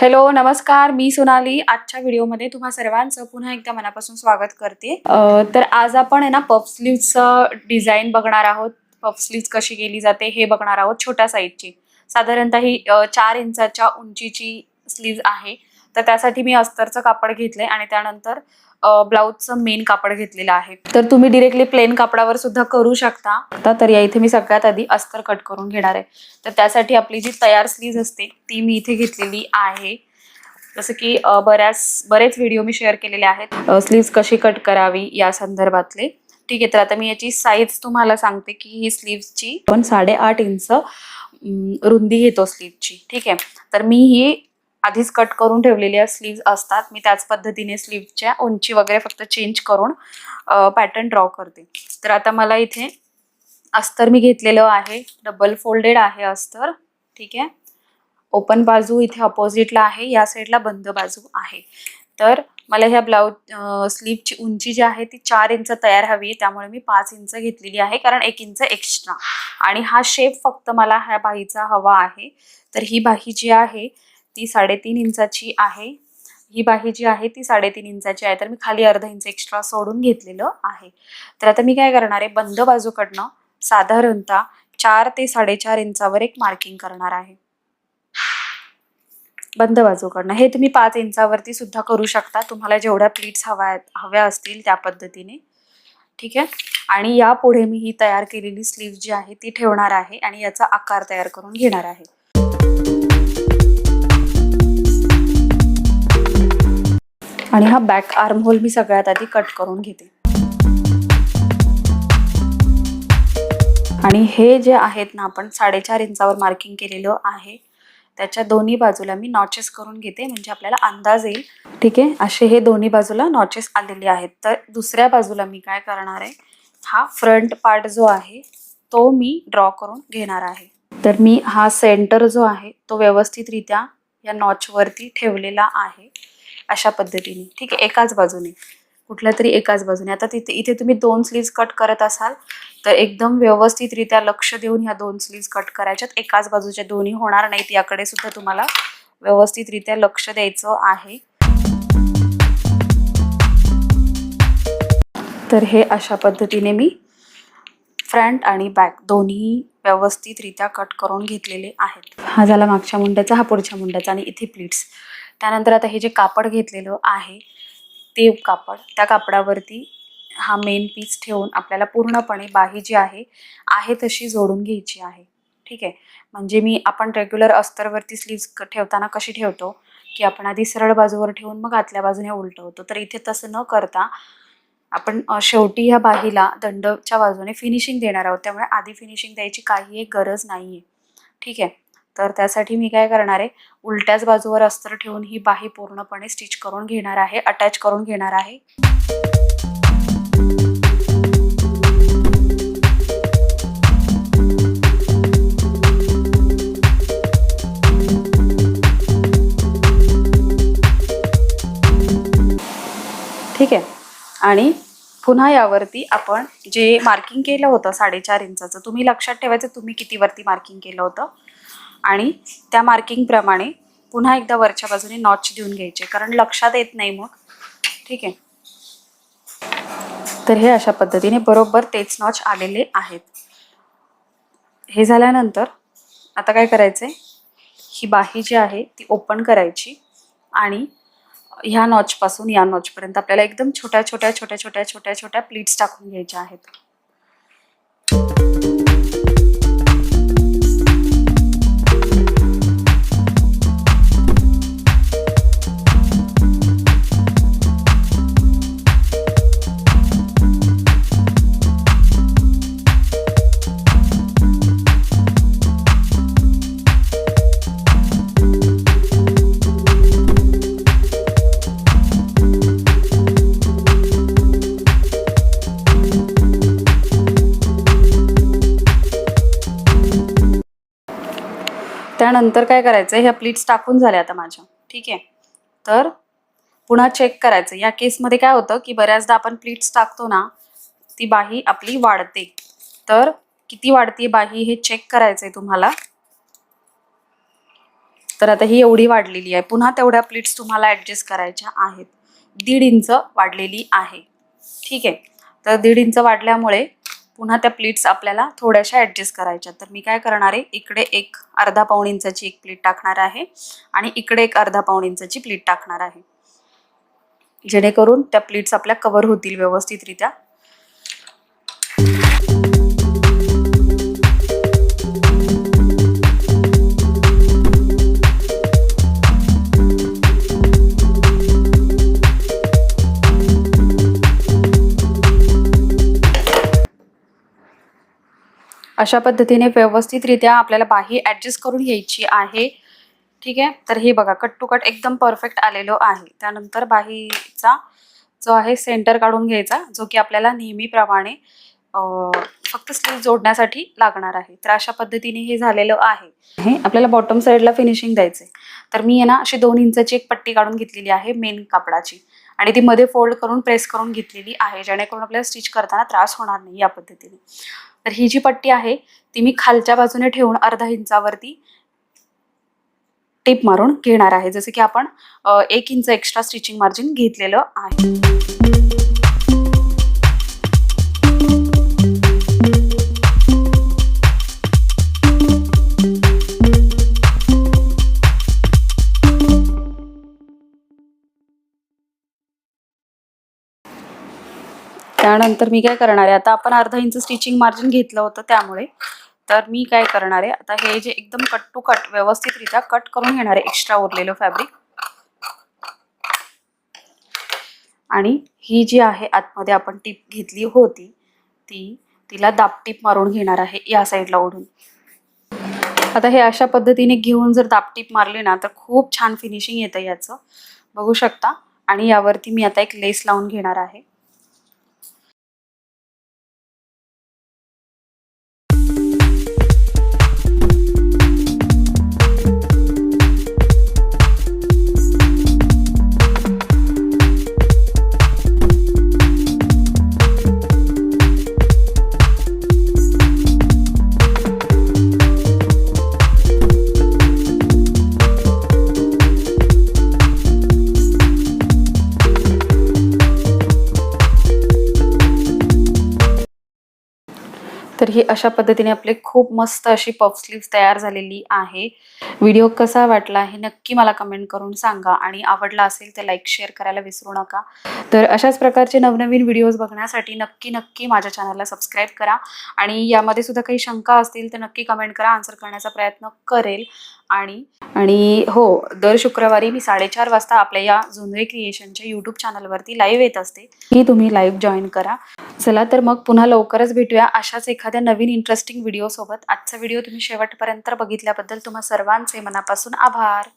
Hello नमस्कार. मी सोनाली. आजच्या व्हिडिओमध्ये तुम्हा सर्वांचं पुन्हा एकदा मनापासून स्वागत करते. तर आज आपण आहे ना पफ स्लीव्हचं डिझाईन बघणार आहोत. पफ स्लीव्ह कशी केली जाते हे बघणार आहोत छोट्या साईजची साधारणतः ही चार इंचाच्या उंचीची स्लीव्ह आहे. तर त्यासाठी मी अस्तरचं कापड घेतले आणि त्यानंतर ब्लाऊजचं मेन कापड घेतलेलं आहे. तर तुम्ही डिरेक्टली प्लेन कापडावर सुद्धा करू शकता. तर या इथे मी सगळ्यात आधी अस्तर कट करून घेणार आहे. तर त्यासाठी आपली जी तयार स्लीज असते ती मी इथे घेतलेली आहे. जसं की बऱ्याच बरेच व्हिडिओ मी शेअर केलेले आहेत. स्लीव्ज कशी कट करावी या संदर्भातले. ठीक आहे तर आता मी याची साईज तुम्हाला सांगते की ही स्लीव्सची पण साडेआठ इंच रुंदी घेतो स्लीव्हची ठीक आहे तर मी ही आधीच कट करून ठेवलेल्या स्लीव्ज असतात. मी त्याच पद्धतीने स्लीव्हच्या उंची वगैरे फक्त चेंज करून पॅटर्न ड्रॉ करते. तर आता मला इथे अस्तर मी घेतलेलं आहे. डबल फोल्डेड आहे अस्तर. ठीक आहे? ओपन बाजू इथे अपोजिटला आहे. या साईडला बंद बाजू आहे. तर मला ह्या ब्लाऊज स्लीवची उंची जी आहे ती चार इंच तयार हवी आहे. त्यामुळे मी पाच इंच घेतलेली आहे. कारण एक इंच एक्स्ट्रा आणि हा शेप फक्त मला ह्या बाहीचा हवा आहे. तर ही बाही जी आहे ती साडेतीन इंचाची आहे. ही बाही जी आहे ती साडेतीन इंचाची आहे. तर मी खाली अर्धा इंच एक्स्ट्रा सोडून घेतलेलं आहे. तर आता मी काय करणार आहे? बंद बाजूकडनं साधारणतः चार ते साडेचार इंचावर एक मार्किंग करणार आहे. बंद बाजूकडनं. हे तुम्ही पाच इंचावरती सुद्धा करू शकता. तुम्हाला जेवढ्या प्लीट्स हव्या हव्या असतील त्या पद्धतीने. ठीक आहे? आणि यापुढे मी ही तयार केलेली स्लीव जी आहे ती ठेवणार आहे आणि याचा आकार तयार करून घेणार आहे. आणि हा बॅक आर्म होल मी सगळ्यात आधी कट करून घेते. आणि हे जे आहेत ना आपण साडेचार इंचावर मार्किंग केलेलं आहे. त्याच्या दोन्ही बाजूला मी नॉचेस करून घेते म्हणजे आपल्याला अंदाज येईल. ठीक आहे? असे हे दोन्ही बाजूला नॉचेस आलेले आहेत. तर दुसऱ्या बाजूला मी काय करणार आहे? हा फ्रंट पार्ट जो आहे तो मी ड्रॉ करून घेणार आहे. तर मी हा सेंटर जो आहे तो व्यवस्थितरित्या या नॉचवरती ठेवलेला आहे. अशा पद्धतीने. ठीक आहे एकाच बाजूने. कुठल्या तरी एकाच बाजूने. आता तिथे इथे तुम्ही दोन स्लीव्ज कट करत असाल तर एकदम व्यवस्थितरित्या लक्ष देऊन ह्या दोन स्लीव्ज कट करायच्यात. एकाच बाजूच्या दोन्ही होणार नाहीत याकडे सुद्धा तुम्हाला व्यवस्थितरित्या लक्ष द्यायचं आहे. तर हे अशा पद्धतीने मी फ्रंट आणि बॅक दोन्ही व्यवस्थितरित्या कट करून घेतलेले आहेत. हा झाला मागच्या मुंड्याचा हा पुढच्या मुंड्याचा आणि इथे प्लीट्स त्यानंतर आता हे जे कापड घेतलेलं आहे ते कापड त्या कापडावरती हा मेन पीस ठेवून आपल्याला पूर्णपणे बाही जी आहे आहे तशी जोडून घ्यायची आहे. ठीक आहे? म्हणजे मी आपण रेग्युलर अस्तरवरती स्लीव्स ठेवताना कशी ठेवतो? की आपण आधी सरळ बाजूवर ठेवून मग आतल्या बाजूने उलटवतो तर इथे तसं न करता आपण शेवटी ह्या बाहीला दंडच्या बाजूने फिनिशिंग देणार आहोत. त्यामुळे आधी फिनिशिंग द्यायची काही एक गरज नाही आहे ठीक आहे? तर त्यासाठी मी काय करणार आहे? उलट्याच बाजूवर अस्तर ठेवून ही बाही पूर्णपणे स्टिच करून घेणार आहे अटॅच करून घेणार आहे. ठीक आहे. आणि पुन्हा यावरती आपण जे मार्किंग केलं होतं साडेचार इंचाचं तुम्ही लक्षात ठेवायचं तुम्ही किती वरती मार्किंग केलं होतं. आणि त्या मार्किंगप्रमाणे पुन्हा एकदा वरच्या बाजूने नॉच देऊन घ्यायचे. कारण लक्षात येत नाही मग. ठीक आहे? तर हे अशा पद्धतीने बरोबर तेच नॉच आलेले आहेत. हे झाल्यानंतर आता काय करायचंय? ही बाही जी आहे ती ओपन करायची आणि ह्या नॉचपासून या नॉचपर्यंत आपल्याला एकदम छोट्या छोट्या छोट्या छोट्या छोट्या छोट्या प्लीट्स टाकून घ्यायच्या आहेत. त्यानंतर काय करायचं ह्या प्लीट्स टाकून झाल्या आता माझ्या. ठीक आहे? तर पुन्हा चेक करायचं या केसमध्ये काय होतं की बऱ्याचदा आपण प्लीट्स टाकतो ना ती बाही आपली वाढते. तर किती वाढते बाही हे चेक करायचंय तुम्हाला. तर आता ही एवढी वाढलेली आहे. पुन्हा तेवढ्या प्लीट्स तुम्हाला ॲडजस्ट करायच्या आहेत. दीड इंच वाढलेली आहे. ठीक आहे? तर दीड इंच वाढल्यामुळे पुन्हा त्या प्लेट्स आपल्याला थोड्याशा ॲडजस्ट करायच्या. तर मी काय करणार आहे इकडे एक अर्धा पाऊण इंचाची एक प्लेट टाकणार आहे आणि इकडे एक अर्धा पाऊण इंचाची प्लेट टाकणार आहे. जेणेकरून त्या प्लेट्स आपल्या कव्हर होतील व्यवस्थितरित्या. अशा पद्धतीने व्यवस्थितरित्या आपल्याला बाही ॲडजस्ट करून घ्यायची आहे. ठीक आहे? तर हे बघा कट टू कट एकदम परफेक्ट आलेलो आहे. त्यानंतर बाहीचा जो आहे सेंटर काढून घ्यायचा जो की आपल्याला नेहमीप्रमाणे फक्त स्लीव जोडण्यासाठी लागणार आहे. तर अशा पद्धतीने हे झालेलं आहे. हे आपल्याला बॉटम साईडला फिनिशिंग द्यायचं तर मी आहे ना अशी दोन इंचाची एक पट्टी काढून घेतलेली आहे मेन कापडाची. आणि ती मध्ये फोल्ड करून प्रेस करून घेतलेली आहे जेणेकरून आपल्याला स्टिच करताना त्रास होणार नाही या पद्धतीने. तर ही जी पट्टी आहे ती मी खालच्या बाजूने ठेवून अर्धा इंचावरती टेप मारून घेणार आहे. जसं की आपण एक इंच एक्स्ट्रा स्टिचिंग मार्जिन घेतलेलं आहे. त्यानंतर मी काय करणार आहे आता आपण अर्धा इंच स्टिचिंग मार्जिन घेतलं होतं त्यामुळे. तर मी काय करणार आहे आता हे जे एकदम कट टू कट व्यवस्थितरित्या कट करून घेणार आहे एक्स्ट्रा उरलेलं फॅब्रिक आणि ही जी आहे आतमध्ये आपण टीप घेतली होती ती तिला दापटीप मारून घेणार आहे या साईडला ओढून. आता हे अशा पद्धतीने घेऊन जर दापटीप मारली ना तर खूप छान फिनिशिंग येतं याचं. बघू शकता. आणि यावरती मी आता एक लेस लावून घेणार आहे. ही अशा पद्धतीने आपले खूप मस्त अशी पफ स्लीव्स तयार झालेली आहे. व्हिडिओ कसा वाटला हे नक्की मला कमेंट करून सांगा आणि आवडला असेल तर लाईक शेअर करायला विसरू नका. तर अशाच प्रकारचे नवनवीन व्हिडिओज बघण्यासाठी नक्की नक्की माझ्या चॅनलला सबस्क्राईब करा. आणि यामध्ये सुद्धा काही शंका असतील तर नक्की कमेंट करा. आन्सर करण्याचा प्रयत्न करेल. आणि आणि हो दर शुक्रवारी मी साडेचार वाजता आपल्या या झुंझे क्रिएशनच्या यूट्यूब चॅनलवरती लाईव्ह येत असते. ही तुम्ही लाईव्ह जॉईन करा. चला तर मग पुन्हा लवकरच भेटूया अशाच एखाद्या नवीन इंटरेस्टिंग व्हिडिओसोबत आजचा व्हिडिओ तुम्ही शेवटपर्यंत बघितल्याबद्दल तुम्हा सर्वांचे मनापासून आभार.